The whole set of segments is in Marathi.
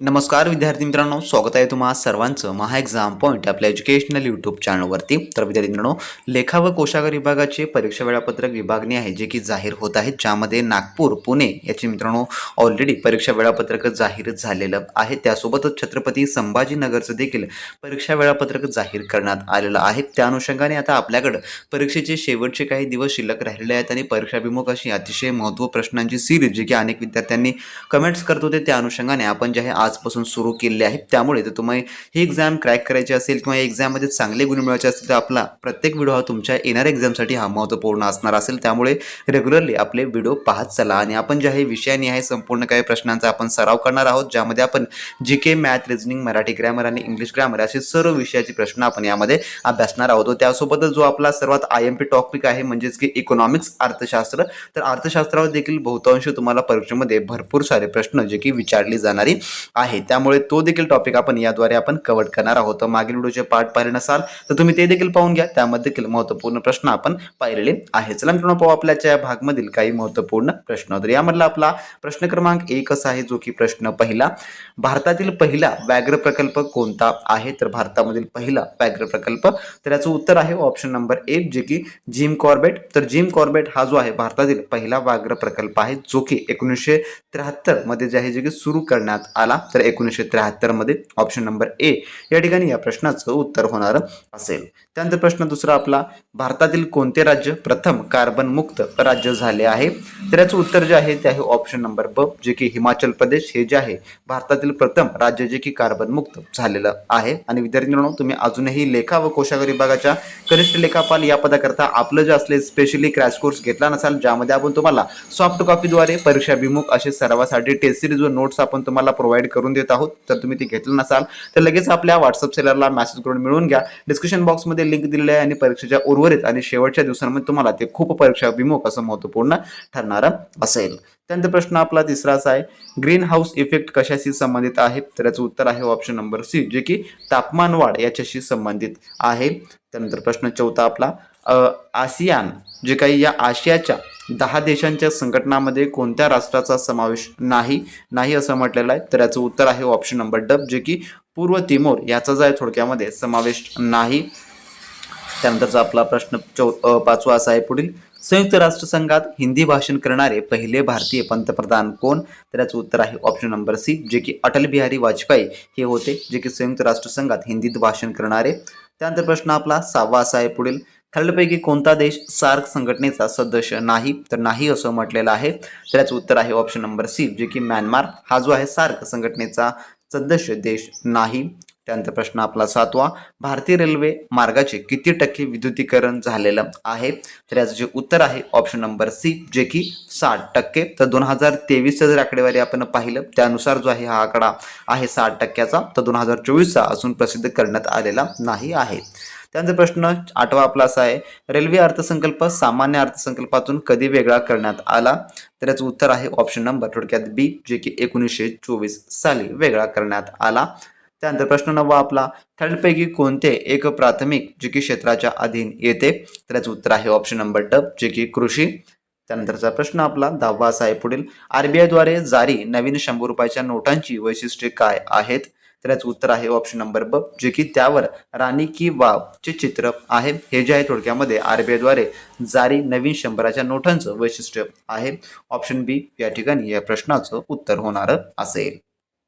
नमस्कार विद्यार्थी मित्रांनो. स्वागत आहे तुम्हा सर्वांचं महा एक्झाम पॉईंट आपल्या एज्युकेशनल यूट्यूब चॅनलवरती तर विद्यार्थी मित्रांनो लेखा व कोशागर विभागाचे परीक्षा वेळापत्रक विभागणी आहे जे की जाहीर होत आहे. ज्यामध्ये नागपूर पुणे याचे मित्रांनो ऑलरेडी परीक्षा वेळापत्रक जाहीर झालेलं आहे. त्यासोबतच छत्रपती संभाजीनगरचं देखील परीक्षा वेळापत्रक जाहीर करण्यात आलेलं आहे. त्या अनुषंगाने आता आपल्याकडं परीक्षेचे शेवटचे काही दिवस शिल्लक राहिलेले आहेत आणि परीक्षाभिमुख अशी अतिशय महत्त्व प्रश्नांची सिरीज जी की अनेक विद्यार्थ्यांनी कमेंट्स करत होते त्या अनुषंगाने आपण जे आहे आज आजपासून सुरू केलेले आहे त्यामुळे जर तुम्ही ही एक्झाम क्रॅक करायची असेल किंवा या एक्झाममध्ये चांगले गुण मिळवायचे असतील तर आपला प्रत्येक व्हिडिओ हा तुमच्या येणाऱ्या एक्झामसाठी हा महत्त्वपूर्ण असणार असेल. त्यामुळे रेग्युलरली आपले व्हिडिओ पाहत चला. आणि आपण जे आहे विषयाने आहे संपूर्ण काही प्रश्नांचा आपण सराव करणार आहोत. ज्यामध्ये आपण G K math reasoning Marathi grammar आणि इंग्लिश ग्रॅमर असे सर्व विषयाचे प्रश्न आपण यामध्ये अभ्यासणार आहोत. त्यासोबतच जो आपला सर्वात आय एम पी टॉपिक आहे म्हणजेच की इकॉनॉमिक्स अर्थशास्त्र तर अर्थशास्त्रावर देखील बहुतांश तुम्हाला परीक्षेमध्ये भरपूर सारे प्रश्न जे की विचारले जाणारी आहे. त्यामुळे तो देखील टॉपिक आपण याद्वारे आपण कव्हर करणार आहोत. मागील व्हिडिओचे पार्ट पाहिले नसाल तर तुम्ही ते देखील पाहून घ्या. त्यामध्ये देखील महत्त्वपूर्ण प्रश्न आपण पाहिलेले आहे चला मित्रांनो पाहू आपल्याच्या या भागमधील काही महत्त्वपूर्ण प्रश्न. तर यामधला आपला प्रश्न क्रमांक एक असा आहे जो की प्रश्न पहिला. भारतातील पहिला व्याघ्र प्रकल्प कोणता आहे? तर भारतामधील पहिला व्याघ्र प्रकल्प. तर याचं उत्तर आहे ऑप्शन नंबर एक जे की जिम कॉर्बेट तर जिम कॉर्बेट हा जो आहे भारतातील पहिला व्याघ्र प्रकल्प आहे जो की एकोणीसशे त्र्याहत्तरमध्ये जे आहे जे की सुरू करण्यात आला. तर एकोणीसशे त्र्याहत्तरमध्ये ऑप्शन नंबर ए या ठिकाणी या प्रश्नाचं उत्तर होणार असेल. त्यानंतर प्रश्न दुसरा आपला भारतातील कोणते राज्य प्रथम कार्बन मुक्त राज्य झाले आहे? तर याचं उत्तर जे आहे ते आहे ऑप्शन नंबर ब जे की हिमाचल प्रदेश. हे जे आहे भारतातील प्रथम राज्य जे की कार्बन मुक्त झालेलं आहे. आणि विद्यार्थी मित्रांनो तुम्ही अजूनही लेखा व कोशागर विभागाच्या कनिष्ठ लेखापाल या पदाकरता आपलं जे असले स्पेशली क्रॅश कोर्स घेतला नसाल ज्यामध्ये आपण तुम्हाला सॉफ्ट कॉपीद्वारे परीक्षाभिमुख असे सर्वासाठी टेस्ट सिरीज व नोट्स आपण तुम्हाला प्रोव्हाइड करून देत आहोत. तर तुम्ही ते घेतलं नसाल तर लगेच आपल्या व्हॉट्सअप सेलरला मेसेज करून मिळवून घ्या. डिस्क्रिप्शन बॉक्समध्ये लिंक दिलेली आहे आणि परीक्षेच्या उर्वरित आणि शेवटच्या दिवसांमध्ये तुम्हाला ते खूप परीक्षाभिमुख असं महत्त्वपूर्ण ठरणारं असेल. त्यानंतर प्रश्न आपला तिसरा असा आहे ग्रीन हाऊस इफेक्ट कशाशी संबंधित आहे? तर याचं उत्तर आहे ऑप्शन नंबर सी जे की तापमान वाढ याच्याशी संबंधित आहे. त्यानंतर प्रश्न चौथा आपला आसियान जे काही या आशियाच्या दहा देशांच्या संघटनामध्ये कोणत्या राष्ट्राचा समावेश नाही नाही असं म्हटलेलं आहे. तर याचं उत्तर आहे ऑप्शन नंबर डब जे की पूर्व तिमोर याचा जो आहे थोडक्यामध्ये समावेश नाही. त्यानंतरचा आपला प्रश्न चौ पाचवा असा आहे पुढील. संयुक्त राष्ट्रसंघात हिंदी भाषण करणारे पहिले भारतीय पंतप्रधान कोण? तर याचं उत्तर आहे ऑप्शन नंबर सी जे की अटल बिहारी वाजपेयी हे होते जे की संयुक्त राष्ट्रसंघात हिंदीत भाषण करणारे. त्यानंतर प्रश्न आपला सहावा असा आहे पुढील. खालीलपैकी कोणता देश सार्क संघटनेचा सदस्य नाही तर नाही असं म्हटलेलं आहे. तर याचं उत्तर आहे ऑप्शन नंबर सी जे की म्यानमार. हा जो आहे सार्क संघटनेचा सदस्य देश नाही. त्यानंतर प्रश्न आपला सातवा भारतीय रेल्वे मार्गाचे किती टक्के विद्युतीकरण झालेलं आहे? तर याचं जे उत्तर आहे ऑप्शन नंबर सी जे की साठ टक्के. तर दोन हजार तेवीसचं जर आकडेवारी आपण पाहिलं त्यानुसार जो आहे हा आकडा आहे साठ टक्क्याचा. तर दोन हजार चोवीसचा अजून प्रसिद्ध करण्यात आलेला नाही आहे. त्यांचा प्रश्न आठवा आपला असा आहे रेल्वे अर्थसंकल्प सामान्य अर्थसंकल्पातून कधी वेगळा करण्यात आला? तर याचं उत्तर आहे ऑप्शन नंबर थोडक्यात बी जे की एकोणीसशे चोवीस साली वेगळा करण्यात आला. त्यानंतर प्रश्न नववा आपला खालीलपैकी कोणते एक प्राथमिक जे की क्षेत्राच्या अधीन येते? तर याचं उत्तर आहे ऑप्शन नंबर डब जे की कृषी. त्यानंतरचा प्रश्न आपला दहावा असा आहे पुढील आरबीआयद्वारे जारी नवीन शंभर रुपयाच्या नोटांची वैशिष्ट्ये काय आहेत? तर याचं उत्तर आहे ऑप्शन नंबर ब जे की त्यावर राणी की वावचे चित्र आहे. हे जे आहे थोडक्यामध्ये आरबीआयद्वारे जारी नवीन शंभराच्या नोटांचं वैशिष्ट्य आहे. ऑप्शन बी या ठिकाणी या प्रश्नाचं उत्तर होणार असेल.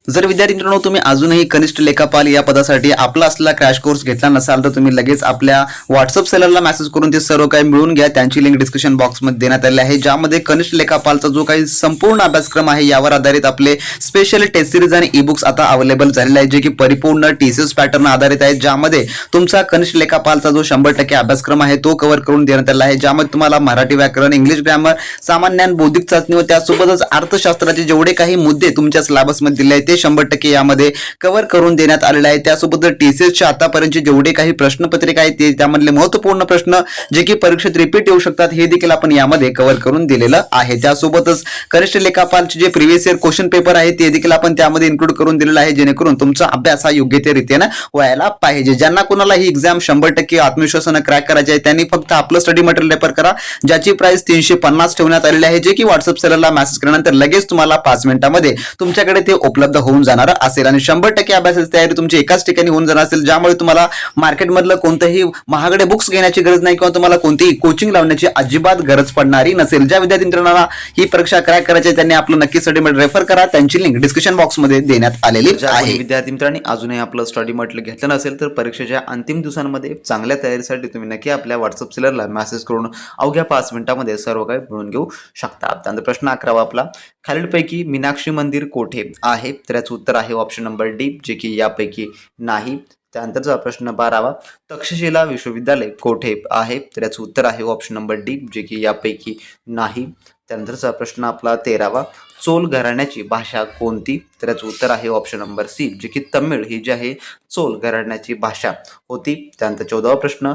जर विद्यार्थी मित्रांनो तुम्ही अजूनही कनिष्ठ लेखापाल या पदासाठी आपला असलेला क्रॅश कोर्स घेतला नसाल तर तुम्ही लगेच आपल्या व्हॉट्सअप सेलरला मेसेज करून ते सर्व काही मिळून घ्या. त्यांची लिंक डिस्क्रिप्शन बॉक्समध्ये देण्यात आली आहे. ज्यामध्ये कनिष्ठ लेखापालचा जो काही संपूर्ण अभ्यासक्रम आहे यावर आधारित आपले स्पेशल टेस्ट सिरीज आणि ई बुक्स आता अवेलेबल झालेले आहे जे की परिपूर्ण टीसीएस पॅटर्न आधारित आहे ज्यामध्ये तुमचा कनिष्ठ लेखापालचा जो शंभर टक्के अभ्यासक्रम आहे तो कव्हर करून देण्यात आला आहे. ज्यामध्ये तुम्हाला मराठी व्याकरण इंग्लिश ग्रॅमर सामान्य बौद्धिक चाचणी व त्यासोबतच अर्थशास्त्राचे जेवढे काही मुद्दे तुमच्या सिलेबसमध्ये दिले आहेत ते शंभर टक्के यामध्ये कव्हर करून देण्यात आलेले आहे. त्यासोबत टीसीएसच्या आतापर्यंतचे जेवढे काही प्रश्नपत्रिका आहेत ते त्यामधले महत्त्वपूर्ण प्रश्न जे की परीक्षेत रिपीट येऊ शकतात हे देखील आपण यामध्ये कव्हर करून दिलेलं आहे. त्यासोबतच कनिष्ठ लेखापालचे जे प्रिव्हियस इयर क्वेश्चन पेपर आहे ते देखील आपण त्यामध्ये इन्क्लूड करून दिलेलं आहे. जेणेकरून तुमचा अभ्यास हा योग्य ते रीतीने व्हायला पाहिजे. ज्यांना कोणाला ही एक्झाम शंभर टक्के आत्मविश्वासानं क्रॅक करायचे आहे त्यांनी फक्त आपलं स्टडी मटेरियल रेफर करा ज्याची प्राइस तीनशे पन्नास ठेवण्यात आलेली आहे. जे की व्हॉट्सअप सेलरला मेसेज केल्यानंतर लगेच तुम्हाला पाच मिनिटामध्ये तुमच्याकडे ते उपलब्ध होऊन जाणार असेल. आणि शंभर टक्के अभ्यासाची तयारी तुमची एकाच ठिकाणी होऊन जाणार असेल ज्यामुळे तुम्हाला मार्केटमधलं कोणतंही महागडे बुक्स घेण्याची गरज नाही किंवा तुम्हाला कोणतीही कोचिंग लावण्याची अजिबात गरज पडणारी नसेल. ज्या विद्यार्थी मित्रांना ही परीक्षा क्रॅक करायची आहे, त्यांनी आपलं नक्की स्टडी मटेरियल रेफर करा. त्यांची लिंक डिस्क्रिप्शन बॉक्समध्ये देण्यात आलेली आहे. विद्यार्थी मित्रांनी अजूनही आपलं स्टडी मटेरियल घेतलं नसेल तर परीक्षेच्या अंतिम दिवसांमध्ये चांगल्या तयारीसाठी तुम्ही नक्की आपल्या व्हॉट्सअप सेलरला मेसेज करून अवघ्या पाच मिनिटांमध्ये सर्व काही मिळून घेऊ शकता. त्यानंतर प्रश्न अकरावा आपला. खालीलपैकी मीनाक्षी मंदिर कोठे आहे? तर याचं उत्तर आहे ऑप्शन नंबर डी जे की यापैकी नाही. त्यानंतरचा प्रश्न बारावा तक्षशिला विश्वविद्यालय कोठे आहे? तर याचं उत्तर आहे ऑप्शन नंबर डी जे की यापैकी नाही. त्यानंतरचा प्रश्न आपला तेरावा चोल घराण्याची भाषा कोणती? तर याचं उत्तर आहे ऑप्शन नंबर सी जे की तमिळ. ही जी आहे चोल घराण्याची भाषा होती. त्यानंतर चौदावा प्रश्न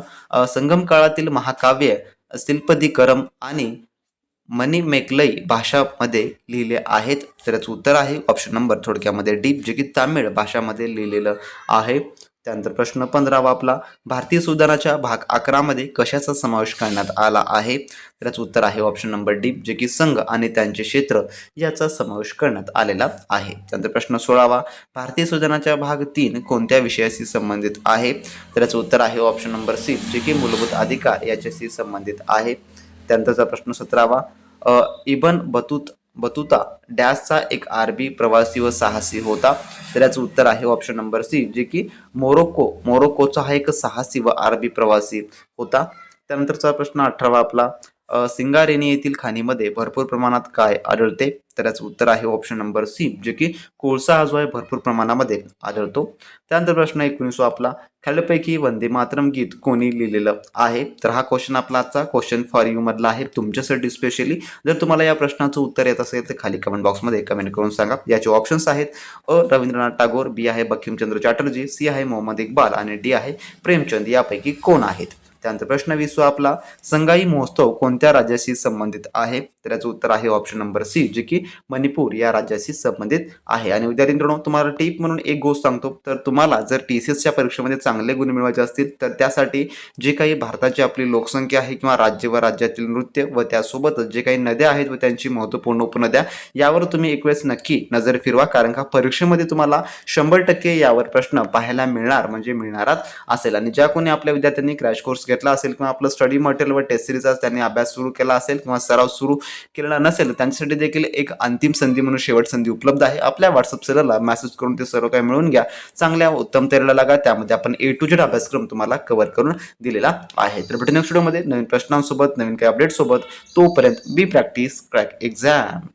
संगम काळातील महाकाव्य शिल्पदिकरम आणि मनी मेकलई भाषामध्ये लिहिले आहेत. तर याचं उत्तर आहे ऑप्शन नंबर थोडक्यामध्ये डीप जे की तामिळ भाषामध्ये लिहिलेलं आहे. त्यानंतर प्रश्न पंधरावा आपला भारतीय सुधारणाच्या भाग अकरामध्ये कशाचा समावेश करण्यात आला आहे? तर याचं उत्तर आहे ऑप्शन नंबर डी जे की संघ आणि त्यांचे क्षेत्र याचा समावेश करण्यात आलेला आहे. त्यानंतर प्रश्न सोळावा भारतीय सुधारणाच्या भाग तीन कोणत्या विषयाशी संबंधित आहे? तर याचं उत्तर आहे ऑप्शन नंबर सी जे की मूलभूत अधिकार याच्याशी संबंधित आहे. त्यानंतरचा प्रश्न सतरावा. इबन बतूत बतुता डॅशचा एक आरबी प्रवासी व साहसी होता. तर याचं उत्तर आहे ऑप्शन नंबर सी जे की मोरोक्को मोरोक्कोचा हा एक साहसी व आरबी प्रवासी होता. त्यानंतरचा प्रश्न अठरावा आपला. सिंगारेनी येथील खाणीमध्ये भरपूर प्रमाणात काय आढळते? तर याचं उत्तर आहे ऑप्शन नंबर सी जे की कोळसा हा जो आहे भरपूर प्रमाणामध्ये आढळतो. त्यानंतर प्रश्न एकोणीसवा आपला खालीलपैकी वंदे मातरम गीत कोणी लिहिलेलं आहे? तर हा क्वेश्चन आपला आजचा क्वेश्चन फॉर यू मधला आहे तुमच्यासाठी स्पेशली जर तुम्हाला या प्रश्नाचं उत्तर येत असेल तर खाली कमेंट बॉक्समध्ये कमेंट करून सांगा. याचे ऑप्शन्स आहेत अ रवींद्रनाथ टागोर बी आहे बंकिमचंद्र चॅटर्जी सी आहे मोहम्मद इक्बाल आणि डी आहे प्रेमचंद. यापैकी कोण आहेत? त्यानंतर प्रश्न विसू आपला संगाई महोत्सव कोणत्या राज्याशी संबंधित आहे? तर याचं उत्तर आहे ऑप्शन नंबर सी जे की मणिपूर या राज्याशी संबंधित आहे. आणि विद्यार्थी मित्रांनो तुम्हाला टीप म्हणून एक गोष्ट सांगतो. तर तुम्हाला जर टी सी एसच्या परीक्षेमध्ये चांगले गुण मिळवायचे असतील तर त्यासाठी जे काही भारताची आपली लोकसंख्या आहे किंवा राज्य व राज्यातील नृत्य व त्यासोबतच जे काही नद्या आहेत व त्यांची महत्त्वपूर्ण उपनद्या यावर तुम्ही एक वेळेस नक्की नजर फिरवा. कारण का परीक्षेमध्ये तुम्हाला शंभर टक्के यावर प्रश्न पाहायला मिळणार म्हणजे मिळणारच असेल. आणि ज्या कोणी आपल्या विद्यार्थ्यांनी क्रॅश कोर्स घेतला असेल किंवा आपलं स्टडी मटेरियल व टेस्ट सिरीजचा त्यांनी अभ्यास सुरू केला असेल किंवा सराव सुरू केलेला नसेल त्यांच्यासाठी देखील एक अंतिम संधी म्हणून शेवट संधी उपलब्ध आहे. आपल्या व्हॉट्सअप सेलरला मेसेज करून ते सर्व काही मिळून घ्या. चांगल्या उत्तम तयारीला लागा. त्यामध्ये आपण ए टू जेड अभ्यासक्रम तुम्हाला कव्हर करून दिलेला आहे. तर भेटू नेक्स्ट व्हिडिओमध्ये नवीन प्रश्नांसोबत नवीन काही अपडेटसोबत तोपर्यंत बी प्रॅक्टिस क्रॅक एक्झाम